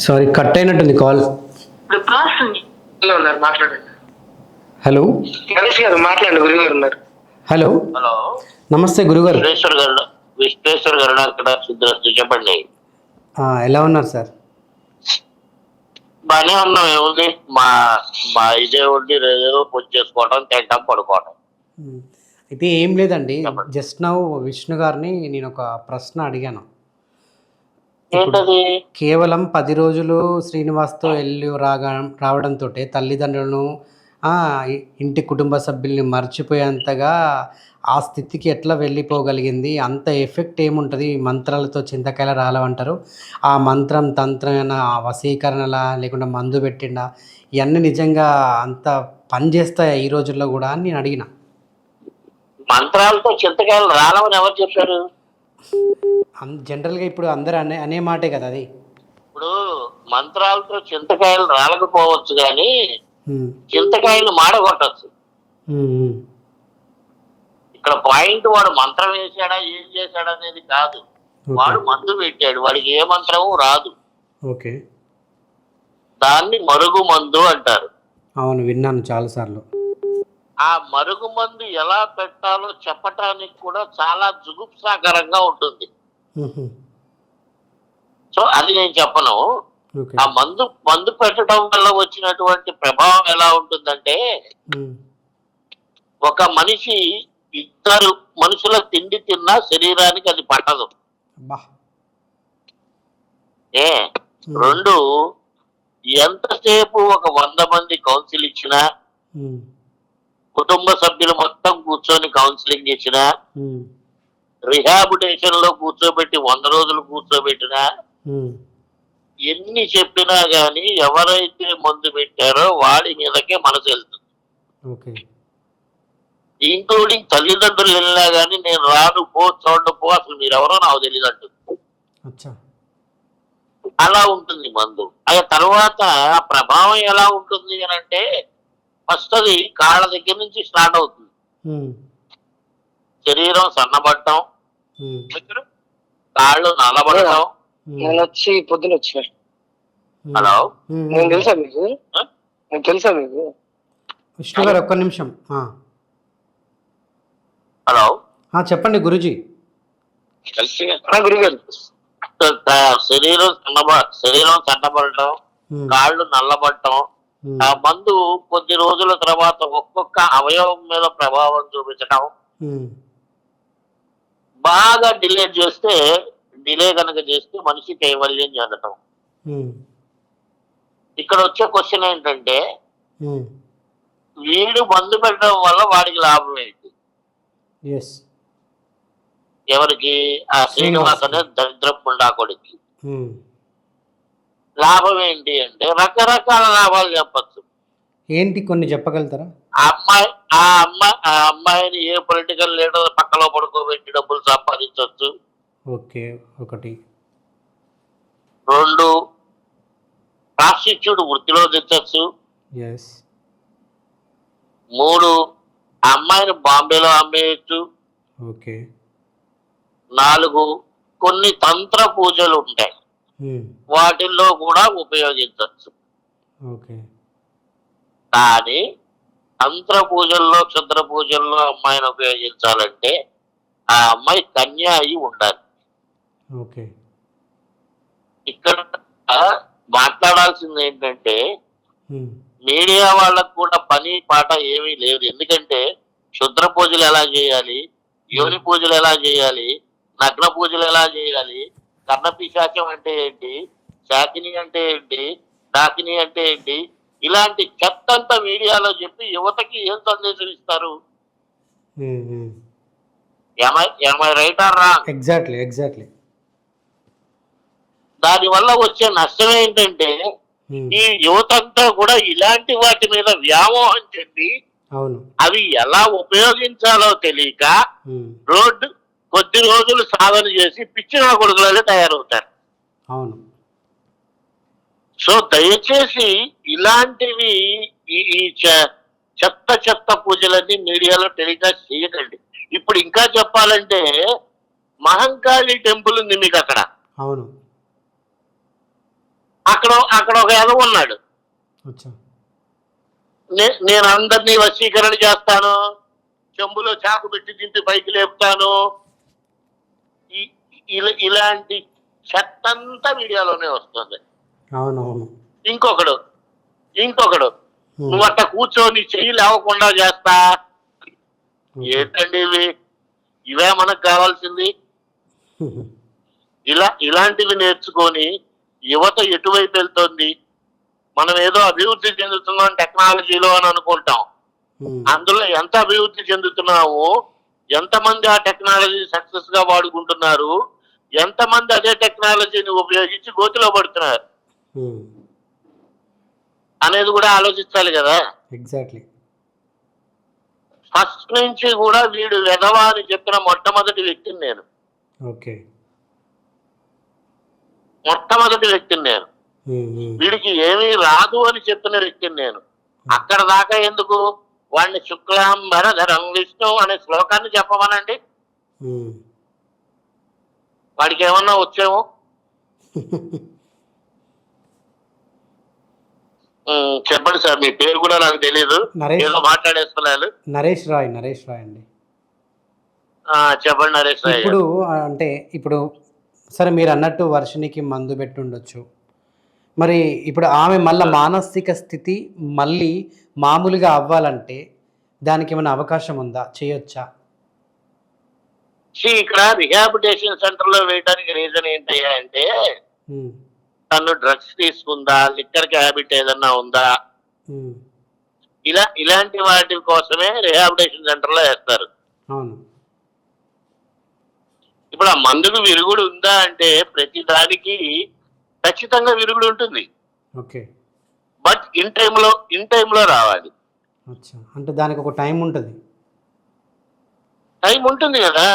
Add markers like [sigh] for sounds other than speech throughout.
Sorry cut అయినట్టుంది call hello hello Ganesh గారు మాట్లాడండి. గురువు గారు ఉన్నారు. హలో హలో నమస్తే గురుగారు. విశ్వేశ్వర్ గారు విశ్వేశ్వర్ గారు అక్కడ చెప్పండి. ఆ, ఎలా ఉన్నారు సార్ బాగానే ఉన్నాం ఏముంది? మా మా ఇదే ఉండి ఏదో పూజ చేసుకోవడం తింటాం పడుకోవడం ఉమ్. అయితే ఏం లేదండి. జస్ట్ నౌ విష్ణు గారిని నేను ఒక ప్రశ్న అడిగాను. ఏంటది? కేవలం పది రోజులు శ్రీనివాస్తో వెళ్ళి రాగా రావడంతో తల్లిదండ్రులను ఇంటి కుటుంబ సభ్యుల్ని మర్చిపోయేంతగా ఆ స్థితికి ఎట్లా వెళ్ళిపోగలిగింది? అంత ఎఫెక్ట్ ఏముంటుంది? మంత్రాలతో చింతకాయల రాలవంటారు. ఆ మంత్రం తంత్రమైన వశీకరణలా లేకుండా మందు పెట్టిండా? ఇవన్నీ నిజంగా అంత పని చేస్తాయా ఈ రోజుల్లో కూడా అని నేను అడిగిన. మంత్రాలతో చింతకాయలు రాలవని ఎవరు చెప్పారు? జనరల్గా ఇప్పుడు అందరూ అనే అనే మాటే కదా అది. ఇప్పుడు మంత్రాలతో చింతకాయలు రాలకపోవచ్చు కానీ చింతకాయలు మాడగొట్టచ్చు. ఇక్కడ పాయింట్ వాడు మంత్రం వేసాడా ఏం చేశాడా అనేది కాదు. వాడు మందు పెట్టాడు వాడికి ఏ మంత్రము రాదు. ఓకే. దాన్ని మరుగు మందు అంటారు. అవును విన్నాను చాలాసార్లు. ఆ మరుగు మందు ఎలా పెట్టాలో చెప్పటానికి కూడా చాలా జుగుప్సాకరంగా ఉంటుంది. సో అది నేను చెప్పను. ఆ మందు మందు పెట్టడం వల్ల వచ్చినటువంటి ప్రభావం ఎలా ఉంటుందంటే ఒక మనిషి ఇద్దరు మనుషుల తిండి తిన్నా శరీరానికి అది పట్టదు. ఏ? రెండు ఎంతసేపు ఒక వంద మంది కౌన్సిల్ ఇచ్చినా కుటుంబ సభ్యులు మొత్తం కూర్చొని కౌన్సిలింగ్ ఇచ్చినా రిహాబిటేషన్లో కూర్చోబెట్టి వంద రోజులు కూర్చోబెట్టినా ఎన్ని చెప్పినా గాని ఎవరైతే మందు పెట్టారో వాడి మీదకే మనసు వెళ్తుంది. ఇంక్లూడింగ్ తల్లిదండ్రులు వెళ్ళినా గాని నేను రాను పో చూడండి పో అసలు మీరెవరో నాకు తెలియదు అంటుంది. అలా ఉంటుంది మందు. ఆ తర్వాత ఆ ప్రభావం ఎలా ఉంటుంది అని అంటే ఫస్ట్ అది కాళ్ళ దగ్గర నుంచి స్టార్ట్ అవుతుంది. శరీరం సన్నబడటం కాళ్ళు నల్లబడటం. నేను వచ్చి పొద్దున హలో? నేను. తెలుసా మీకు? నేను తెలుసా మీకు? విష్ణు గారు ఒక్క నిమిషం. ఆ. హలో? చెప్పండి గురుజీ. శరీరం సన్నబ శరీరం సన్నబడటం కాళ్ళు నల్లబడటం ఆ మందు కొద్ది రోజుల తర్వాత ఒక్కొక్క అవయవం మీద ప్రభావం చూపించడం బాగా డిలే చేస్తే డిలే కనుక చేస్తే మనిషి కైవల్యం చెందటం. ఇక్కడ వచ్చే క్వశ్చన్ ఏంటంటే వీడు మందు పెట్టడం వల్ల వాడికి లాభం ఏంటి? ఎవరికి? ఆ శ్రీనివాస్ అనే దరిద్ర ఉమ్, లాభం ఏంటి అంటే రకరకాల లాభాలు చెప్పచ్చు. ఏంటి కొన్ని చెప్పగలుగుతారా? ఆ అమ్మాయి ఆ అమ్మాయి ఆ అమ్మాయిని ఏ పొలిటికల్ లీడర్ పక్కలో పడుకోబెట్టి డబ్బులు సంపాదించవచ్చు ఓకే ఒకటి. రెండు ప్రాస్టిట్యూట్ వృత్తిలో తెచ్చచ్చు. ఎస్ మూడు ఆ అమ్మాయిని బాంబేలో అమ్మేయచ్చు. ఓకే. నాలుగు కొన్ని తంత్ర పూజలు ఉంటాయి. వాటిల్లో కూడా ఉపయోగించవచ్చు. ఓకే కానీ తంత్ర పూజల్లో క్షుద్ర పూజల్లో అమ్మాయిని ఉపయోగించాలంటే ఆ అమ్మాయి కన్య అయి ఉండాలి. ఓకే ఇక్కడ మాట్లాడాల్సింది ఏంటంటే ఉమ్, మీడియా వాళ్ళకు కూడా పని పాట ఏమీ లేదు. ఎందుకంటే క్షుద్ర పూజలు ఎలా చేయాలి? యోని పూజలు ఎలా చేయాలి? నగ్న పూజలు ఎలా చేయాలి? కర్ణ పిశాచం అంటే ఏంటి? శాకిని అంటే ఏంటి? డాకిని అంటే ఏంటి? ఇలాంటి చెత్తంతా మీడియాలో చెప్పి యువతకి ఏం సందేశం ఇస్తారు? ఉమ్, ఉమ్. ఏమై right or wrong exactly exactly దాని వల్ల వచ్చే నష్టం ఏంటంటే ఈ యువతంతా కూడా ఇలాంటి వాటి మీద వ్యామోహం చెంది అవి ఎలా ఉపయోగించాలో తెలియక రోడ్డు కొద్ది రోజులు సాధన చేసి పిచ్చిన కొడుకులలో తయారవుతారు. అవును. సో దయచేసి ఇలాంటివి ఈ చెత్త చెత్త పూజలన్నీ మీడియాలో టెలికాస్ట్ చేయకండి. ఇప్పుడు ఇంకా చెప్పాలంటే మహంకాళి టెంపుల్ ఉంది మీకు అక్కడ. అవును. అక్కడ అక్కడ ఒక ఎదవ ఉన్నాడు. నేను అందరినీ వశీకరణ చేస్తాను. చెంబులో చాకు పెట్టి దింపి పైకి లేపుతాను. ఈ- ఇలా- ఇలాంటి చెత్తంతా మీడియాలోనే వస్తుంది. అవునవును. ఇంకొకడు ఇంకొకడు. నువ్వు అట్ట కూర్చొని చెయ్యి లేవకుండా చేస్తా. ఏంటండి ఇవి? ఇవే మనకు కావాల్సింది. ఇలా ఇలాంటివి నేర్చుకొని యువత ఎటువైపు వెళ్తోంది? మనం ఏదో అభివృద్ధి చెందుతున్నాం టెక్నాలజీలో అని అనుకుంటాం. అందులో ఎంత అభివృద్ధి చెందుతున్నాము ఎంతమంది ఆ టెక్నాలజీ సక్సెస్గా వాడుకుంటున్నారు? ఎంతమంది అదే టెక్నాలజీని ఉపయోగించి గోతిలో పడుతున్నారు? ఉమ్. అనేది కూడా ఆలోచించాలి కదా. ఎగ్జాక్ట్లీ ఫస్ట్ నుంచి కూడా వీడు వెధవా అని చెప్పిన మొట్టమొదటి వ్యక్తిని నేను. ఓకే మొట్టమొదటి వ్యక్తిని నేను. ఉమ్, ఉమ్. వీడికి ఏమీ రాదు అని చెప్పిన వ్యక్తిని నేను. అక్కడ దాకా ఎందుకు? వాడిని శుక్లాంబరధరం విష్ణు అనే శ్లోకాన్ని చెప్పమనండి. వాడికి ఏమన్నా వచ్చేమో [laughs] చెప్పండి సార్ మీ పేరు కూడా నాకు తెలియదు. ఏదో మాట్లాడేస్తున్నారు నరేష్ రాయ్ నరేష్ రాయ్ అండి చెప్పండి నరేష్ రాయ్. ఇప్పుడు అంటే ఇప్పుడు సరే మీరు అన్నట్టు వర్షినికి మందు పెట్టుండొచ్చు మరి ఇప్పుడు ఆమె మళ్ళీ మానసిక స్థితి మళ్ళీ మామూలుగా అవ్వాలంటే దానికి ఏమైనా అవకాశం ఉందా? చేయొచ్చా? ఇక్కడ రిహాబిటేషన్ సెంటర్లో వేయడానికి రీజన్ ఏంటయ్యా అంటే తను డ్రగ్స్ తీసుకుందా? లిక్కర్కి హ్యాబిట్ ఏదన్నా ఉందా? ఇలా ఇలాంటి వాటి కోసమే రిహాబిటేషన్ సెంటర్లో వేస్తారు. అవును. ఇప్పుడు ఆ మందుకు విరుగుడు ఉందా అంటే ప్రతి దానికి ఖచ్చితంగా విరుగుడు ఉంటుంది. ఓకే. బట్ ఇన్ టైంలో ఇన్ టైంలో రావాలి. అంటే దానికి ఒక టైం ఉంటుంది. టైం ఉంటుంది కదా.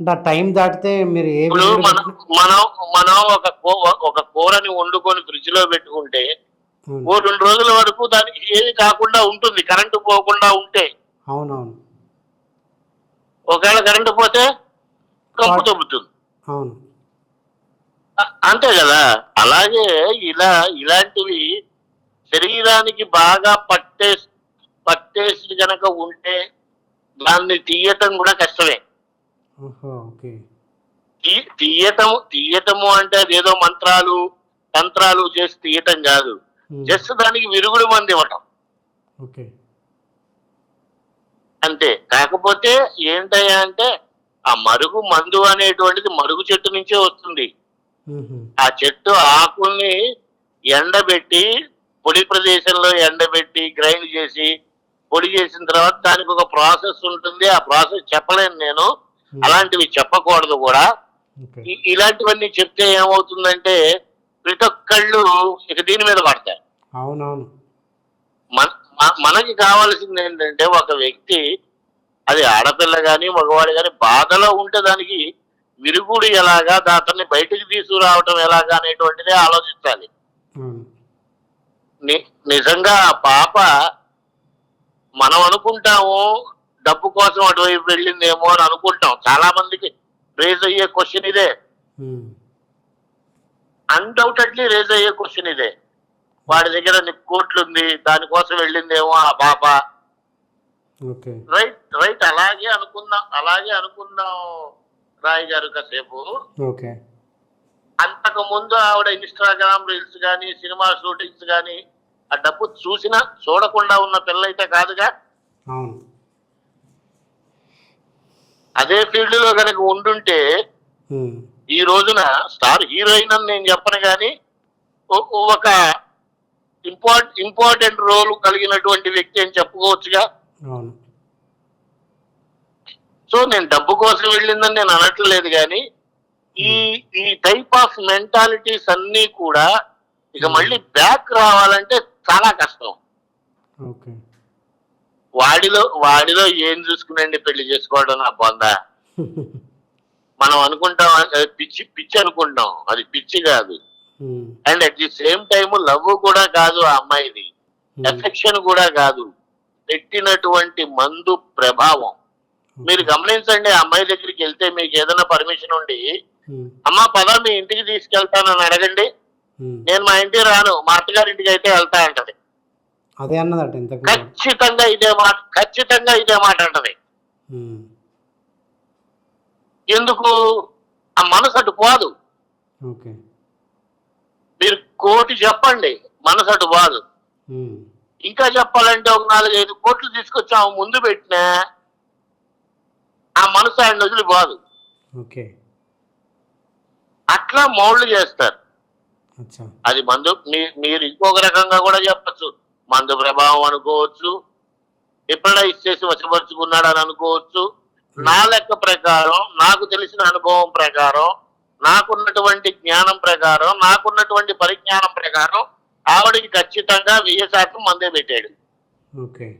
అంటే ఆ టైం దాటితే మీరు ఏ మనం మనం ఒక ఒక కూరని వండుకొని ఫ్రిడ్జ్లో పెట్టుకుంటే ఓ రెండు రోజుల వరకు దానికి ఏమి కాకుండా ఉంటుంది. కరెంటు పోకుండా ఉంటే. అవునవును. ఒకవేళ కరెంటు పోతే కప్పు తొబ్బుతుంది అవును. అంతే కదా. అలాగే ఇలా ఇలాంటివి శరీరానికి బాగా పట్టే పట్టేసి గనక ఉంటే దాన్ని తీయటం కూడా కష్టమే. తీయటం తీయటము అంటే అదేదో మంత్రాలు తంత్రాలు చేసి తీయటం కాదు. జస్ట్ దానికి విరుగుడు మంది ఇవ్వటం. అంతే. కాకపోతే ఏంటయ్యా అంటే ఆ మరుగు మందు అనేటువంటిది మరుగు చెట్టు నుంచే వస్తుంది. ఆ చెట్టు ఆకుల్ని ఎండబెట్టి పొడి ప్రదేశంలో ఎండబెట్టి గ్రైండ్ చేసి పొడి చేసిన తర్వాత దానికి ఒక ప్రాసెస్ ఉంటుంది. ఆ ప్రాసెస్ చెప్పలేను నేను. అలాంటివి చెప్పకూడదు కూడా. ఇలాంటివన్నీ చెప్తే ఏమవుతుందంటే ప్రతి ఒక్కళ్ళు ఇక దీని మీద పడతారు. అవునవును. మనకి కావాల్సింది ఏంటంటే ఒక వ్యక్తి అది ఆడపిల్ల గాని మగవాడు గాని బాధలో ఉంటే దానికి విరుగుడు ఎలాగా అతన్ని బయటికి తీసుకురావటం ఎలాగా అనేటువంటిదే ఆలోచించాలి నిజంగా ఆ పాప మనం అనుకుంటాము డబ్బు కోసం అటువైపు వెళ్ళిందేమో అని అనుకుంటాం. చాలా మందికి రేజ్ అయ్యే క్వశ్చన్ ఇదే. అన్డౌటెడ్లీ రేజ్ అయ్యే క్వశ్చన్ ఇదే. వాడి దగ్గర నీ కోట్లు ఉంది దానికోసం వెళ్ళిందేమో ఆ పాప. రైట్ రైట్ అలాగే అనుకుందాం అలాగే అనుకుందాం. రాయ్ గారు కాసేపు. ఓకే. అంతకు ముందు ఆవిడ ఇన్స్టాగ్రామ్ రీల్స్ కానీ సినిమా షూటింగ్స్ కానీ ఆ డబ్బు చూసినా చూడకుండా ఉన్న పిల్ల అయితే కాదుగా? అవును. అదే ఫీల్డ్లో కనుక ఉండుంటే ఈ రోజున స్టార్ హీరోయిన్ అని నేను చెప్పను కానీ ఒక ఇంపార్ట్ ఇంపార్టెంట్ రోల్ కలిగినటువంటి వ్యక్తి అని చెప్పుకోవచ్చుగా? సో నేను డబ్బు కోసం వెళ్ళిందని నేను అనట్లేదు కానీ ఈ ఈ టైప్ ఆఫ్ మెంటాలిటీస్ అన్నీ కూడా ఇక మళ్ళీ బ్యాక్ రావాలంటే చాలా కష్టం. వాడిలో వాడిలో ఏం చూసుకునండి పెళ్ళి చేసుకోవడం నా బొంద? మనం అనుకుంటాం పిచ్చి పిచ్చి అనుకుంటాం. అది పిచ్చి కాదు. And at the same time love కూడా కాదు ఆ అమ్మాయిది. ఎఫెక్షన్ కూడా కాదు. పెట్టినటువంటి మందు ప్రభావం. మీరు గమనించండి ఆ అమ్మాయి దగ్గరికి వెళ్తే మీకు ఏదైనా పర్మిషన్ ఉండి అమ్మా పద మీ ఇంటికి తీసుకెళ్తానని అడగండి. నేను మా ఇంటికి రాను మా అత్తగారి ఇంటికి అయితే వెళ్తా అంటది అదే అన్నదట. ఖచ్చితంగా ఇదే మాట ఖచ్చితంగా ఇదే మాట అంటది. ఎందుకు ఆ మనసు అటు పోదు ఓకే మీరు కోటి చెప్పండి మనసు అటు పోదు. ఇంకా చెప్పాలంటే ఒక నాలుగైదు కోట్లు తీసుకొచ్చి ఆమె ముందు పెట్టినా ఆ మనసు ఆయన వదిలిపోదు ఓకే. అట్లా మౌళ్ళు చేస్తారు. అది మందు మీ- మీరు ఇంకొక రకంగా కూడా చెప్పచ్చు. మందు ప్రభావం అనుకోవచ్చు. ఎప్పుడైనా ఇచ్చేసి వశపరుచుకున్నాడు అని అనుకోవచ్చు. నా లెక్క ప్రకారం నాకు తెలిసిన అనుభవం ప్రకారం నాకున్నటువంటి జ్ఞానం ప్రకారం నాకున్నటువంటి పరిజ్ఞానం ప్రకారం ఆవిడికి ఖచ్చితంగా వెయ్యి శాతం మందే పెట్టాడు. ఓకే.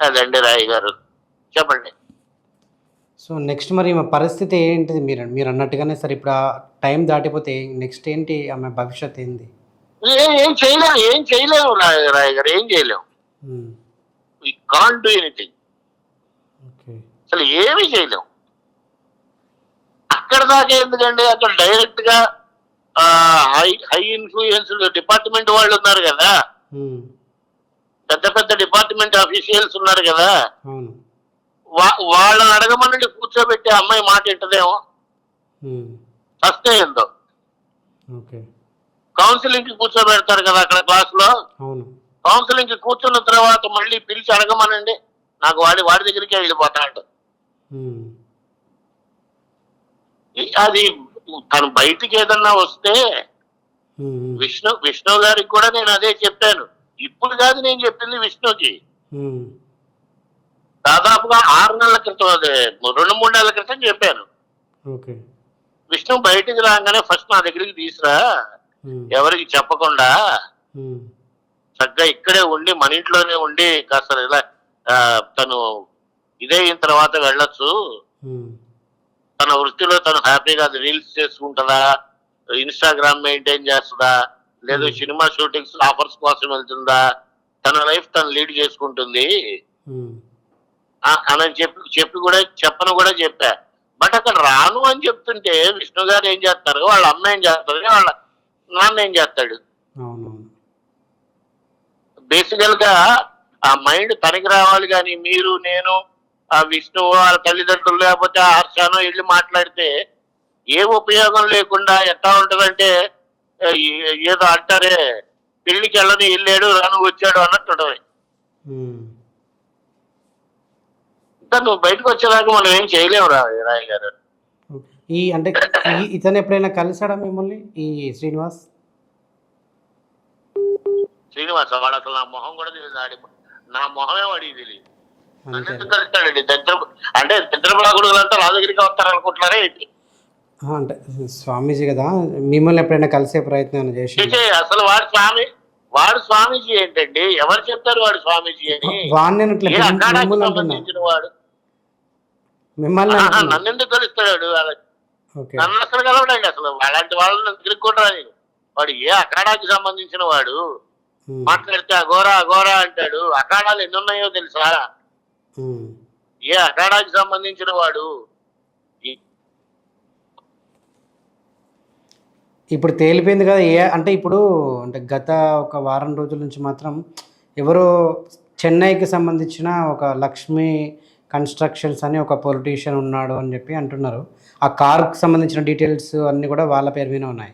అదండి రాయి గారు. చెప్పండి. సో నెక్స్ట్ మరి పరిస్థితి ఏంటిది? మీరు మీరు అన్నట్టుగానే సరే ఇప్పుడు ఆ టైం దాటిపోతే నెక్స్ట్ ఏంటి ఆమె భవిష్యత్ ఏంది? ఏ- ఏం చేయలేము ఏం చేయలేము రాయ్ గారు ఏం చేయలేము. We can't do anything okay. అసలు ఏమీ చేయలేం అక్కడ దాకా ఎందుకండి? అక్కడ డైరెక్ట్గా హై హై ఇన్ఫ్లుయెన్స్ డిపార్ట్మెంట్ వాళ్ళు ఉన్నారు కదా. పెద్ద పెద్ద డిపార్ట్మెంట్ అఫీషియల్స్ ఉన్నారు కదా. వాళ్ళని అడగమనండి కూర్చోబెట్టి అమ్మాయి మాట వింటదేమో. ఫస్ట్ ఏందో? కౌన్సిలింగ్కి కూర్చోబెడతారు కదా అక్కడ క్లాస్లో కౌన్సిలింగ్కి కూర్చున్న తర్వాత మళ్ళీ పిలిచి అడగమనండి. నాకు వాడి వాడి దగ్గరికే వెళ్ళిపోతా అంట. ఉమ్. ఈ- అది తను బయటికి ఏదన్నా వస్తే. విష్ణు విష్ణు గారికి కూడా నేను అదే చెప్పాను. ఇప్పుడు కాదు నేను చెప్పింది విష్ణుకి. దాదాపుగా ఆరు నెలల క్రితం అదే రెండు మూడు నెలల క్రితం చెప్పాను. విష్ణు బయటికి రాగానే ఫస్ట్ నా దగ్గరికి తీసురా. ఎవరికి చెప్పకుండా. చక్కగా ఇక్కడే ఉండి మన ఇంట్లోనే ఉండి కాస్త ఇలా తను ఇదే అయిన తర్వాత వెళ్ళొచ్చు. తన వృత్తిలో తను హ్యాపీగా రీల్స్ చేసుకుంటుందా? ఇన్స్టాగ్రామ్ మెయింటైన్ చేస్తుందా? లేదు సినిమా షూటింగ్స్ ఆఫర్స్ కోసం వెళ్తుందా? తన లైఫ్ తను లీడ్ చేసుకుంటుంది. అని చెప్పి చెప్పి కూడా చెప్పను కూడా చెప్పా. బట్ అక్కడ రాను అని చెప్తుంటే విష్ణు గారు ఏం చేస్తారు? వాళ్ళ అమ్మ ఏం చేస్తారు వాళ్ళ నాన్న ఏం చేస్తాడు? బేసికల్గా ఆ మైండ్ తనకి రావాలి కానీ మీరు నేను ఆ విష్ణు వాళ్ళ తల్లిదండ్రులు లేకపోతే ఆ హర్షానో వెళ్ళి మాట్లాడితే ఏ ఉపయోగం లేకుండా ఎట్లా ఉంటదంటే ఏదో అంటారే పెళ్ళికి వెళ్ళని వెళ్ళాడు రాను వచ్చాడు అన్నట్టు ఉంటది. నువ్వు బయటకు వచ్చేదాకా మనం ఏం చేయలేము రా రాయ్ గారు. ఈ అంటే ఇతను ఎప్పుడైనా కలిసాడా మిమ్మల్ని? ఈ శ్రీనివాస్? శ్రీనివాస వాడు అసలు నా మొహం కూడా తెలియదు ఆడి నా మొహమే వాడికి తెలియదు. కలుస్తాడండి? దరిద్ర అంటే దరిద్రపులాగుడులంతా నా దగ్గరికి వస్తారు అనుకుంటున్నారే అంటే స్వామీజీ కదా మిమ్మల్ని ఎప్పుడైనా కలిసే ప్రయత్నం చేసి అసలు వాడు స్వామి వాడు స్వామీజీ ఏంటండి? ఎవరు చెప్తారు వాడు స్వామీజీ అని? వాడు? మిమ్మల్ని. నన్ను ఎందుకు కలుస్తాడు నన్ను అసలు కలవడండి అసలు. అలాంటి వాళ్ళని తిరుగుకుంటారా నేను. వాడు ఏ అఖాడాకి సంబంధించిన వాడు. మాట్లాడితే అఘోరా అఘోరా అంటాడు. అఖాడాలు ఎన్ని ఉన్నాయో తెలుసా. ఏ అఖాడాకి సంబంధించిన వాడు? ఇప్పుడు తేలిపోయింది కదా ఏ అంటే ఇప్పుడు అంటే గత ఒక వారం రోజుల నుంచి మాత్రం ఎవరో చెన్నైకి సంబంధించిన ఒక లక్ష్మీ కన్స్ట్రక్షన్స్ అని ఒక పొలిటీషియన్ ఉన్నాడు అని చెప్పి అంటున్నారు. ఆ కార్కు సంబంధించిన డీటెయిల్స్ అన్నీ కూడా వాళ్ళ పేరు మీద ఉన్నాయి.